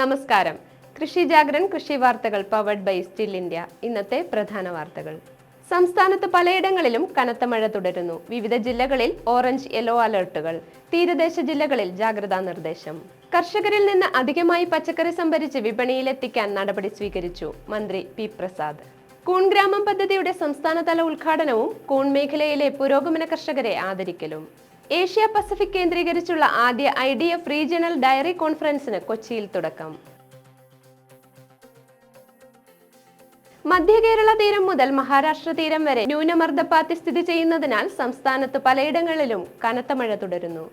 നമസ്കാരം. കൃഷി ജാഗ്രൻ കൃഷി വാർത്തകൾ പവർഡ് ബൈ സ്റ്റിൽ ഇന്ത്യ ഇന്നത്തെ പ്രധാന വാർത്തകൾ. സംസ്ഥാനത്ത് പലയിടങ്ങളിലും കനത്ത മഴ തുടരുന്നു. വിവിധ ജില്ലകളിൽ ഓറഞ്ച് യെല്ലോ അലർട്ടുകൾ തീരദേശ ജില്ലകളിൽ ജാഗ്രതാ നിർദ്ദേശം. കർഷകരിൽ നിന്ന് അധികമായി പച്ചക്കറി സംഭരിച്ച് വിപണിയിലെത്തിക്കാൻ നടപടി സ്വീകരിച്ചു മന്ത്രി പി പ്രസാദ്. കൂൺ ഗ്രാമം പദ്ധതിയുടെ സംസ്ഥാനതല ഉദ്ഘാടനവും കൂൺ മേഖലയിലെ പുരോഗമന കർഷകരെ ആദരിക്കലും. ഏഷ്യ പസഫിക് കേന്ദ്രീകരിച്ചുള്ള ആദ്യ I D F regional dairy കോൺഫറൻസിന് കൊച്ചിയിൽ തുടക്കം. മധ്യ കേരള തീരം മുതൽ മഹാരാഷ്ട്ര തീരം വരെ ന്യൂനമർദ്ദപാത്തി സ്ഥിതി ചെയ്യുന്നതിനാൽ സംസ്ഥാനത്ത് പലയിടങ്ങളിലും കനത്ത മഴ തുടരുന്നു.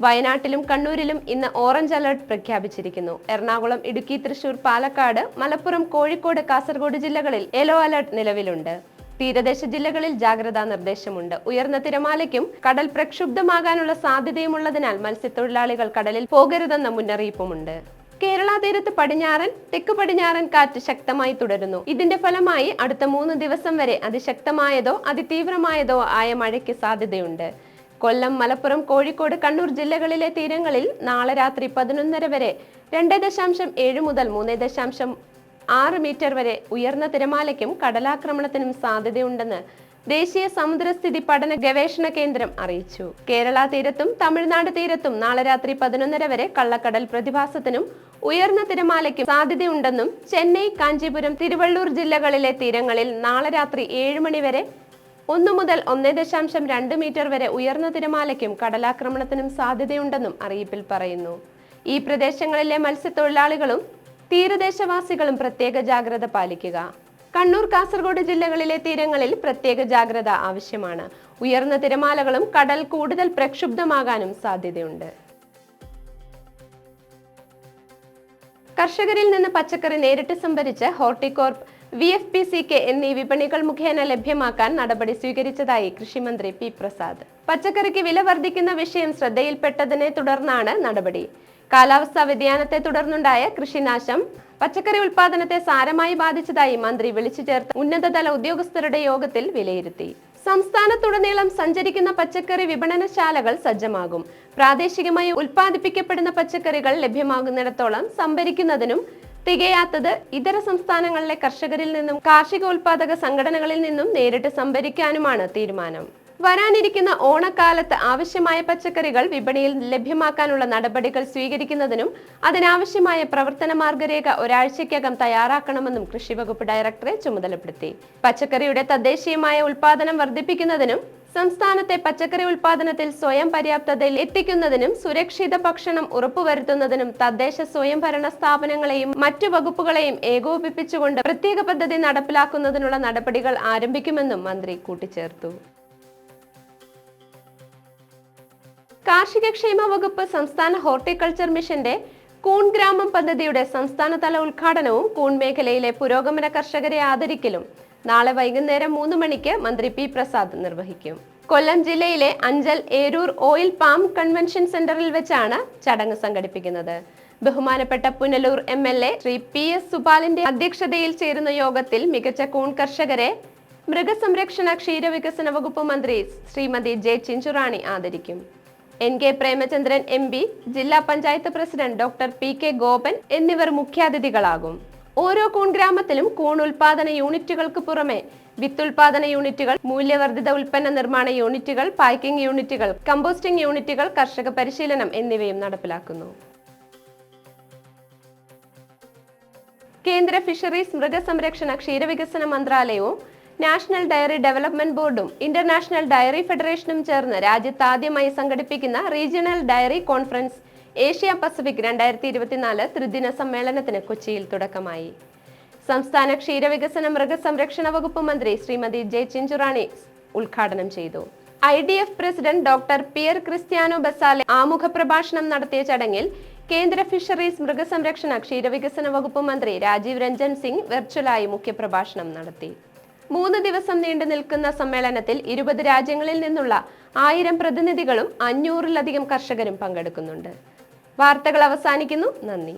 വയനാട്ടിലും കണ്ണൂരിലും ഇന്ന് ഓറഞ്ച് അലർട്ട് പ്രഖ്യാപിച്ചിരിക്കുന്നു. എറണാകുളം ഇടുക്കി തൃശൂർ പാലക്കാട് മലപ്പുറം കോഴിക്കോട് കാസർഗോഡ് ജില്ലകളിൽ യെല്ലോ അലർട്ട് നിലവിലുണ്ട്. തീരദേശ ജില്ലകളിൽ ജാഗ്രതാ നിർദ്ദേശമുണ്ട്. ഉയർന്ന തിരമാലയ്ക്കും കടൽ പ്രക്ഷുബ്ധമാകാനുള്ള സാധ്യതയുമുള്ളതിനാൽ മത്സ്യത്തൊഴിലാളികൾ കടലിൽ പോകരുതെന്ന മുന്നറിയിപ്പുമുണ്ട്. കേരള തീരത്ത് പടിഞ്ഞാറൻ തെക്ക് പടിഞ്ഞാറൻ കാറ്റ് ശക്തമായി തുടരുന്നു. ഇതിന്റെ ഫലമായി അടുത്ത മൂന്ന് ദിവസം വരെ അതിശക്തമായതോ അതിതീവ്രമായതോ ആയ മഴയ്ക്ക് സാധ്യതയുണ്ട്. കൊല്ലം മലപ്പുറം കോഴിക്കോട് കണ്ണൂർ ജില്ലകളിലെ തീരങ്ങളിൽ നാളെ രാത്രി പതിനൊന്നര വരെ രണ്ട് ദശാംശം ഏഴ് മുതൽ മൂന്ന് ദശാംശം ആറ് മീറ്റർ വരെ ഉയർന്ന തിരമാലയ്ക്കും കടലാക്രമണത്തിനും സാധ്യതയുണ്ടെന്ന് ദേശീയ സമുദ്രസ്ഥിതി പഠന ഗവേഷണ കേന്ദ്രം അറിയിച്ചു. കേരള തീരത്തും തമിഴ്നാട് തീരത്തും നാളെ രാത്രി പതിനൊന്നര വരെ കള്ളക്കടൽ പ്രതിഭാസത്തിനും ഉയർന്ന തിരമാലയ്ക്കും സാധ്യതയുണ്ടെന്നും ചെന്നൈ കാഞ്ചീപുരം തിരുവള്ളൂർ ജില്ലകളിലെ തീരങ്ങളിൽ നാളെ രാത്രി ഏഴ് മണി വരെ ഒന്നു മുതൽ ഒന്നേ ദശാംശം രണ്ട് മീറ്റർ വരെ ഉയർന്ന തിരമാലയ്ക്കും കടലാക്രമണത്തിനും സാധ്യതയുണ്ടെന്നും അറിയിപ്പിൽ പറയുന്നു. ഈ പ്രദേശങ്ങളിലെ മത്സ്യത്തൊഴിലാളികളും തീരദേശവാസികളും പ്രത്യേക ജാഗ്രത പാലിക്കുക. കണ്ണൂർ കാസർഗോഡ് ജില്ലകളിലെ തീരങ്ങളിൽ പ്രത്യേക ജാഗ്രത ആവശ്യമാണ്. ഉയർന്ന തിരമാലകളും കടൽ കൂടുതൽ പ്രക്ഷുബ്ധമാകാനും സാധ്യതയുണ്ട്. കർഷകരിൽ നിന്ന് പച്ചക്കറി നേരിട്ട് സംഭരിച്ച് Horticorp V F P C K എന്നീ വിപണികൾ മുഖേന ലഭ്യമാക്കാൻ നടപടി സ്വീകരിച്ചതായി കൃഷിമന്ത്രി പി പ്രസാദ്. പച്ചക്കറിക്ക് വില വർദ്ധിക്കുന്ന വിഷയം ശ്രദ്ധയിൽപ്പെട്ടതിനെ തുടർന്നാണ് നടപടി. കാലാവസ്ഥാ വ്യതിയാനത്തെ തുടർന്നുണ്ടായ കൃഷിനാശം പച്ചക്കറി ഉൽപാദനത്തെ സാരമായി ബാധിച്ചതായി മന്ത്രി വിളിച്ചു ചേർത്ത ഉന്നതതല ഉദ്യോഗസ്ഥരുടെ യോഗത്തിൽ വിലയിരുത്തി. സംസ്ഥാനത്തുടനീളം സഞ്ചരിക്കുന്ന പച്ചക്കറി വിപണനശാലകൾ സജ്ജമാകും. പ്രാദേശികമായി ഉൽപ്പാദിപ്പിക്കപ്പെടുന്ന പച്ചക്കറികൾ ലഭ്യമാകുന്നിടത്തോളം സംഭരിക്കുന്നതിനും തികയാത്തത് ഇതര സംസ്ഥാനങ്ങളിലെ കർഷകരിൽ നിന്നും കാർഷിക ഉൽപാദക സംഘടനകളിൽ നിന്നും നേരിട്ട് സംഭരിക്കാനുമാണ് തീരുമാനം. വരാനിരിക്കുന്ന ഓണക്കാലത്ത് ആവശ്യമായ പച്ചക്കറികൾ വിപണിയിൽ ലഭ്യമാക്കാനുള്ള നടപടികൾ സ്വീകരിക്കുന്നതിനും അതിനാവശ്യമായ പ്രവർത്തന മാർഗരേഖ ഒരാഴ്ചയ്ക്കകം തയ്യാറാക്കണമെന്നും കൃഷി വകുപ്പ് ഡയറക്ടറെ ചുമതലപ്പെടുത്തി. പച്ചക്കറിയുടെ തദ്ദേശീയമായ ഉൽപാദനം വർദ്ധിപ്പിക്കുന്നതിനും സംസ്ഥാനത്തെ പച്ചക്കറി ഉൽപാദനത്തിൽ സ്വയം പര്യാപ്തതയിൽ എത്തിക്കുന്നതിനും സുരക്ഷിത ഭക്ഷണം ഉറപ്പുവരുത്തുന്നതിനും തദ്ദേശ സ്വയംഭരണ സ്ഥാപനങ്ങളെയും മറ്റു വകുപ്പുകളെയും ഏകോപിപ്പിച്ചുകൊണ്ട് പ്രത്യേക പദ്ധതി നടപ്പിലാക്കുന്നതിനുള്ള നടപടികൾ ആരംഭിക്കുമെന്നും മന്ത്രി കൂട്ടിച്ചേർത്തു. കാർഷിക ക്ഷേമ വകുപ്പ് സംസ്ഥാന ഹോർട്ടിക്കൾച്ചർ മിഷന്റെ കൂൺ ഗ്രാമം പദ്ധതിയുടെ സംസ്ഥാനതല ഉദ്ഘാടനവും കൂൺ മേഖലയിലെ പുരോഗമന കർഷകരെ ആദരിക്കലും. നാളെ വൈകുന്നേരം മൂന്ന് മണിക്ക് മന്ത്രി പി പ്രസാദ് നിർവഹിക്കും. കൊല്ലം ജില്ലയിലെ Anchal Eroor oil palm convention സെന്ററിൽ വെച്ചാണ് ചടങ്ങ് സംഘടിപ്പിക്കുന്നത്. ബഹുമാനപ്പെട്ട Punalur M L A Shri P S സുബാലിന്റെ അധ്യക്ഷതയിൽ ചേരുന്ന യോഗത്തിൽ മികച്ച കൂൺ കർഷകരെ മൃഗസംരക്ഷണ ക്ഷീരവികസന വകുപ്പ് മന്ത്രി ശ്രീമതി ജെ ചിഞ്ചുറാണി ആദരിക്കും. N K Premachandran M P ജില്ലാ panchayat president doctor P K Gopan എന്നിവർ മുഖ്യാതിഥികളാകും. ഓരോ കൂൺ ഗ്രാമത്തിലും കൂൺ ഉൽപാദന യൂണിറ്റുകൾക്ക് പുറമെ വിത്തുൽപാദന യൂണിറ്റുകൾ മൂല്യവർദ്ധിത ഉൽപ്പന്ന നിർമ്മാണ യൂണിറ്റുകൾ പാക്കിംഗ് യൂണിറ്റുകൾ കമ്പോസ്റ്റിംഗ് യൂണിറ്റുകൾ കർഷക പരിശീലനം എന്നിവയും നടപ്പിലാക്കുന്നു. കേന്ദ്ര ഫിഷറീസ് മൃഗസംരക്ഷണ ക്ഷീരവികസന മന്ത്രാലയവും നാഷണൽ ഡയറി ഡെവലപ്മെന്റ് ബോർഡും ഇന്റർനാഷണൽ ഡയറി ഫെഡറേഷനും ചേർന്ന് രാജ്യത്താദ്യമായി സംഘടിപ്പിക്കുന്ന regional dairy conference Asia Pacific രണ്ടായിരത്തി ഇരുപത്തിനാല് ത്രിദിന സമ്മേളനത്തിന് കൊച്ചിയിൽ തുടക്കമായി. സംസ്ഥാന ക്ഷീരവികസന മൃഗസംരക്ഷണ വകുപ്പ് മന്ത്രി ശ്രീമതി ജെ ചിഞ്ചുറാണി ഉദ്ഘാടനം ചെയ്തു. I D F president doctor Pier Cristiano Brazzale ആമുഖ പ്രഭാഷണം നടത്തിയ ചടങ്ങിൽ കേന്ദ്ര ഫിഷറീസ് മൃഗസംരക്ഷണ ക്ഷീരവികസന വകുപ്പ് മന്ത്രി രാജീവ് രഞ്ജൻ സിംഗ് വെർച്വലായി മുഖ്യപ്രഭാഷണം നടത്തി. മൂന്ന് ദിവസം നീണ്ടു നിൽക്കുന്ന സമ്മേളനത്തിൽ ഇരുപത് രാജ്യങ്ങളിൽ നിന്നുള്ള ആയിരം പ്രതിനിധികളും അഞ്ഞൂറിലധികം കർഷകരും പങ്കെടുക്കുന്നുണ്ട്. വാർത്തകൾ അവസാനിക്കുന്നു. നന്ദി.